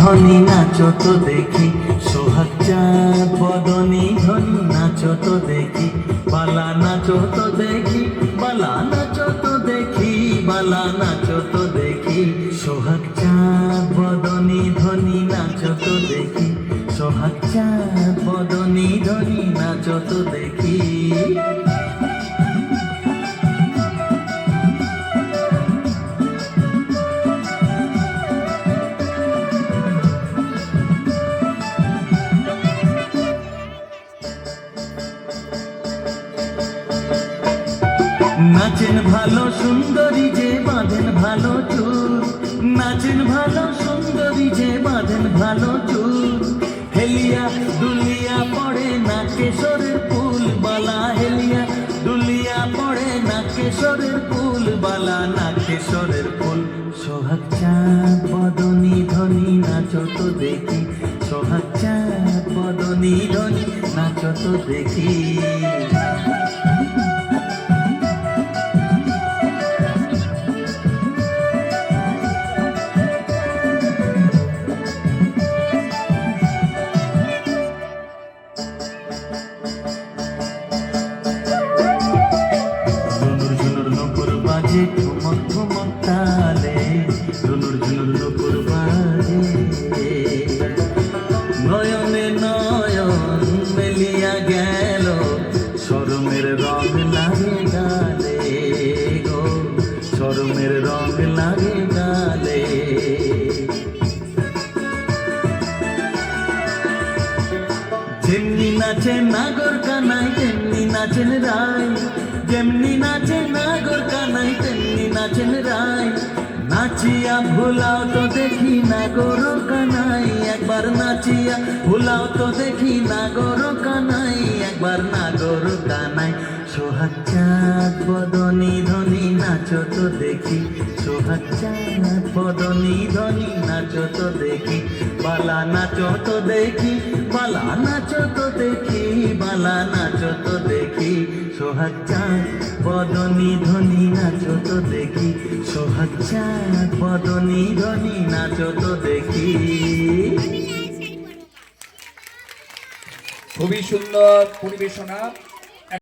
ধনী নাচো তো দেখি, সোহাগ চাঁদ, বদনী ধনী, নাচো তো দেখি, বালা নাচো তো দেখি, বালা নাচো তো দেখি, বালা নাচো তো দেখি, সোহাগ চাঁদ, বদনী ধনী নাচো তো দেখি, সোহাগ চাঁদ, বদনী ধনী নাচো তো দেখি। নাচেন ভালো সুন্দরী যে বাঁধেন ভালো চুল। নাচেন ভালো সুন্দরী যে বাঁধেন ভালো চুল। হেলিয়া দুলিয়া পড়ে না কেশরের ফুল, বালা হেলিয়া দুলিয়া পড়ে না কেশরের ফুল, বালা না কেশরের ফুল। সোহাগ চাঁদ বদনী ধনী, নাচো তো দেখি। সোহাগ চাঁদ বদনী ধনী, নাচো তো দেখি। যেমনি নাচে নাগর কানাই, তেমনি নাচেন রায়। যেমনি নাচে নাগর কানাই, তেমনি নাচেন রায়। নাচিয়া ভোলাও তো দেখি নাগর কানাই, একবার নাচিয়া ভোলাও তো দেখি নাগর কানাই, একবার নাগর কানাই। সোহাগ চাঁদ বদনী ধনী নাচো তো দেখি। সোহাগ চাঁদ বদনী ধনী নাচো তো দেখি। বালা নাচো তো দেখি, বালা নাচো তো দেখি, বালা নাচো তো দেখি। সোহাগ চাঁদ বদনী ধনী নাচো তো দেখি। সোহাগ চাঁদ বদনী ধনী নাচো তো দেখি। খুবই সুন্দর পরিবেশনা।